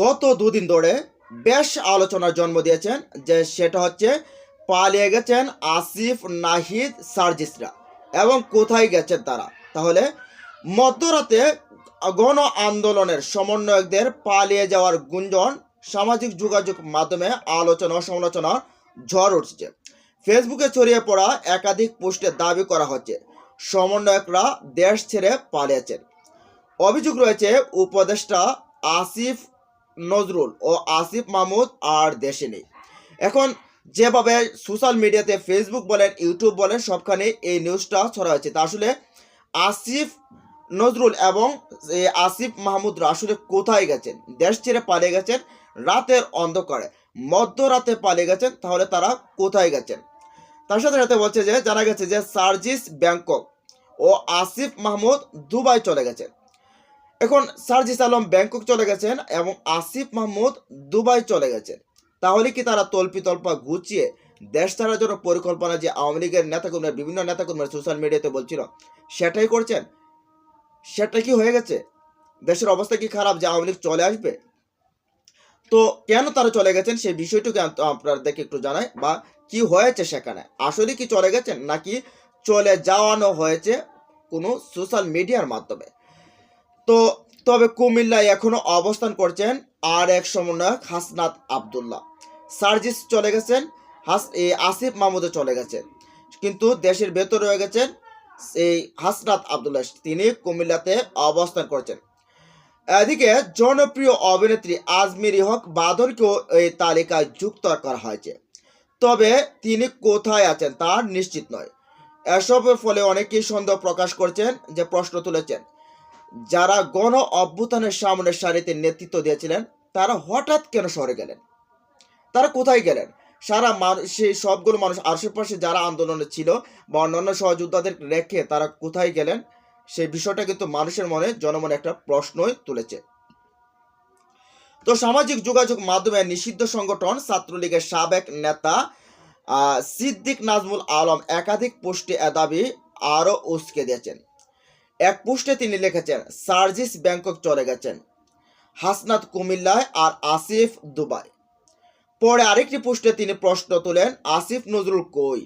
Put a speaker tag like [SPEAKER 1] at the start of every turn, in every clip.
[SPEAKER 1] গত দুদিন ধরে বেশ আলোচনার জন্ম দিয়েছেন যে সেটা হচ্ছে পালিয়ে গেছেন আসিফ নাহিদ সার্জিসরা এবং কোথায় গেছেন তারা? তাহলে মধ্যরাতে গণ আন্দোলনের সমন্বয়কদের পালিয়ে যাওয়ার গুঞ্জন সামাজিক যোগাযোগ মাধ্যমে আলোচনা ও সমালোচনা ঝড় উঠছে। ফেসবুকে ছড়িয়ে পড়া একাধিক পোস্টে দাবি করা হচ্ছে, সমন্বয়করা দেশ ছেড়ে পালিয়েছেন। অভিযোগ রয়েছে উপদেষ্টা আসিফ নজরুল ও আসিফ মাহমুদ আর দেশে নেই। এখন যেভাবে সোশ্যাল মিডিয়াতে ফেসবুক বলেন, ইউটিউব বলেন, সবখানে এই নিউজটা ছড়া হয়েছে। তা আসলে আসিফ নজরুল এবং আসিফ মাহমুদরা আসলে কোথায় গেছেন? দেশ ছেড়ে পালিয়ে গেছেন রাতের অন্ধকারে। মধ্যরাতে পালিয়ে গেছেন, তাহলে তারা কোথায় গেছেন? তার সাথে সাথে বলছে যে, জানা গেছে যে সার্জিস ব্যাংকক ও আসিফ মাহমুদ দুবাই চলে গেছেন। এখন সার্জিস আলম ব্যাংকক চলে গেছেন এবং আসিফ মাহমুদ দুবাই চলে গেছেন। তাহলে কি তারা তল্পি তল্পা গুছিয়ে দেশ ছাড়ার জন্য পরিকল্পনা যে আওয়ামী লীগের নেতাকর্মীরা, বিভিন্ন নেতাকর্মীরা সোশ্যাল মিডিয়াতে বলছিল, সেটাই করছেন? সেটা কি হয়ে গেছে? দেশের অবস্থা কি খারাপ যে আওয়ামী লীগ চলে আসবে? তো কেন তারা চলে গেছেন সেই বিষয়টুকু আপনাদেরকে একটু জানাই, বা কি হয়েছে সেখানে? আসলে কি চলে গেছেন নাকি চলে যাওয়ানো হয়েছে কোনো সোশ্যাল মিডিয়ার মাধ্যমে? তো তবে কুমিল্লায় এখনও অবস্থান করছেন আর এক সমন্বয়ক, হাসনাত আবদুল্লাহ। সার্জিস চলে গেছেন, হাস এই আসিফ মাহমুদও চলে গেছেন। কিন্তু দেশের ভেতরে রয়ে গেছেন এই হাসনাত আবদুল্লাহ। তিনি কুমিল্লাতে অবস্থান করছেন। এদিকে জনপ্রিয় অভিনেত্রী আজমিরি হক বাদরকেও এই তালিকায় যুক্ত করা হয়েছে। তবে তিনি কোথায় আছেন তা নিশ্চিত নয়। এসবের ফলে অনেকেই সন্দেহ প্রকাশ করছেন, যে প্রশ্ন তুলেছেন। যারা গণ অভ্যুত্থানের সামনে সারিতে নেতৃত্ব দিয়েছিলেন, তারা হঠাৎ কেন সরে গেলেন? তারা কোথায় গেলেন? সারা মানুষ সেই সবগুলো মানুষ আশেপাশে যারা আন্দোলনে ছিল বা অন্যান্য সহযোদ্ধাদের রেখে তারা কোথায় গেলেন, সেই বিষয়টা কিন্তু মানুষের মনে জনমনে একটা প্রশ্নই তুলেছে। তো সামাজিক যোগাযোগ মাধ্যমে নিষিদ্ধ সংগঠন ছাত্রলীগের সাবেক নেতা সিদ্দিক নাজমুল আলম একাধিক পোস্টে এ দাবি আরও উস্কে দিয়েছেন। এক পোস্টে তিনি লিখেছেন, সার্জিস ব্যাংকক চলে গেছেন। হাসনাত কুমিল্লায় আর আসিফ দুবাই। পরে আরেকটি পোস্টে তিনি প্রশ্ন তোলেন, আসিফ নজরুল কই?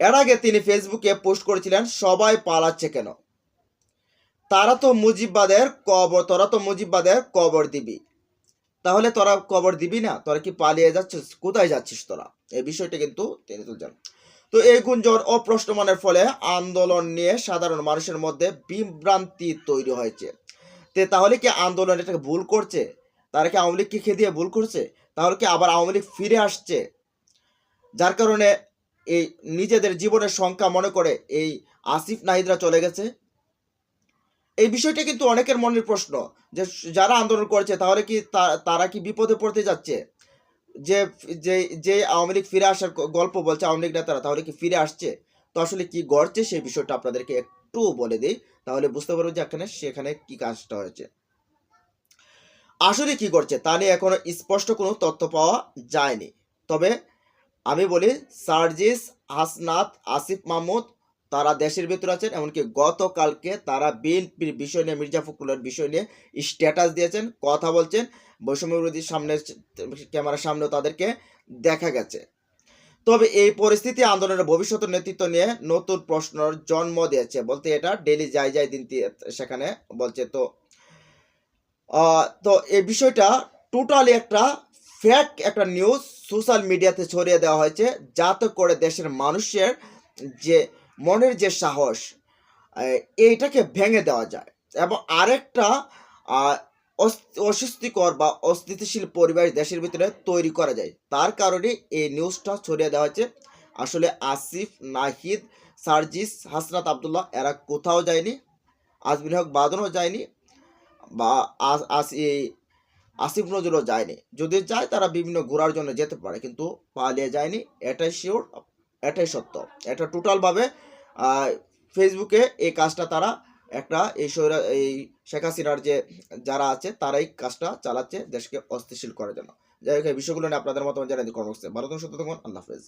[SPEAKER 1] এর আগে তিনি ফেসবুকে পোস্ট করেছিলেন, সবাই পালাচ্ছে কেন? তারা তো মুজিববাদের কবর, তোরা তো মুজিববাদের কবর দিবি। তাহলে তোরা কবর দিবি না? তোরা কি পালিয়ে যাচ্ছিস? কোথায় যাচ্ছিস তোরা? এই বিষয়টা কিন্তু তিনি তুলছেন। তো এই গুঞ্জন ও প্রশ্নমানের ফলে আন্দোলন নিয়ে সাধারণ মানুষের মধ্যে বিভ্রান্তি তৈরি হয়েছে। তে তাহলে কি আন্দোলন এটাকে ভুল করছে? তারা কি আওয়ামী লীগকে খেয়ে দিয়ে ভুল করছে? তাহলে কি আবার আওয়ামী লীগ ফিরে আসছে? যার কারণে এই নিজেদের জীবনের সংখ্যা মনে করে এই আসিফ নাহিদরা চলে গেছে। এই বিষয়টা কিন্তু অনেকের মনের প্রশ্ন যে যারা আন্দোলন করছে তাহলে কি তারা কি বিপদে পড়তে যাচ্ছে? যে যে আওয়ামী লীগ ফিরে আসার গল্প বলছে আওয়ামী লীগ নেতারা, তাহলে কি ফিরে আসছে? তো আসলে কি গড়ছে সেই বিষয়টা আপনাদেরকে একটু বলে দিই, তাহলে বুঝতে পারব যে এখানে, সেখানে কি কাজটা হয়েছে। আসলে কি করছে তা নিয়ে এখনও স্পষ্ট কোনো তথ্য পাওয়া যায়নি। তবে আমি বলি, সার্জিস হাসনাত, আসিফ মাহমুদ তারা দেশের ভেতরে আছেন, এমনকি গতকালকে তারা বিএনপির বিষয় নিয়ে, মির্জা ফখরুলের বিষয় নিয়ে স্ট্যাটাস দিয়েছেন, কথা বলছেন, বৈষম্য বিরোধী সামনে ক্যামেরার সামনেও তাদেরকে দেখা গেছে। তবে এই পরিস্থিতি আন্দোলনের ভবিষ্যৎ নেতৃত্ব নিয়ে নতুন প্রশ্নের জন্ম দিয়েছে বলতে এটা ডেলি যাই যাই দিন সেখানে বলছে তো। তো এই বিষয়টা টোটালি একটা ফ্যাক একটা নিউজ সোশ্যাল মিডিয়াতে ছড়িয়ে দেওয়া হয়েছে, যাতে করে দেশের মানুষের যে মনের যে সাহস এইটাকে ভেঙে দেওয়া যায়। এবং আরেকটা অস্বস্তিকর বা অস্থিতিশীল পরিবেশ দেশের ভিতরে তৈরি করা যায়। তার কারণে এই নিউজটা ছড়িয়ে দেওয়া হয়েছে। আসলে আসিফ, নাহিদ, সার্জিস, হাসনাত আবদুল্লাহ, এরা কোথাও যায়নি, আজমির হক বাদনও যায়নি বা আসিফ নজরুলও যায়নি। যদি যায়, তারা বিভিন্ন ঘোরার জন্য যেতে পারে, কিন্তু পালিয়ে যায়নি। এটাই শিওর, এটাই সত্য। এটা টোটালভাবে ফেসবুকে এই কাজটা তারা একটা এই সৈরা, এই শেখ হাসিনার যে যারা আছে, তারাই কাজটা চালাচ্ছে দেশকে অস্থিতিশীল করার জন্য। যাই হোক, এই বিষয়গুলো নিয়ে আপনাদের মতামত জানাই কর্মসূচি ভালো থাকুন, সুস্থ থাকুন, আল্লাহ হাফেজ।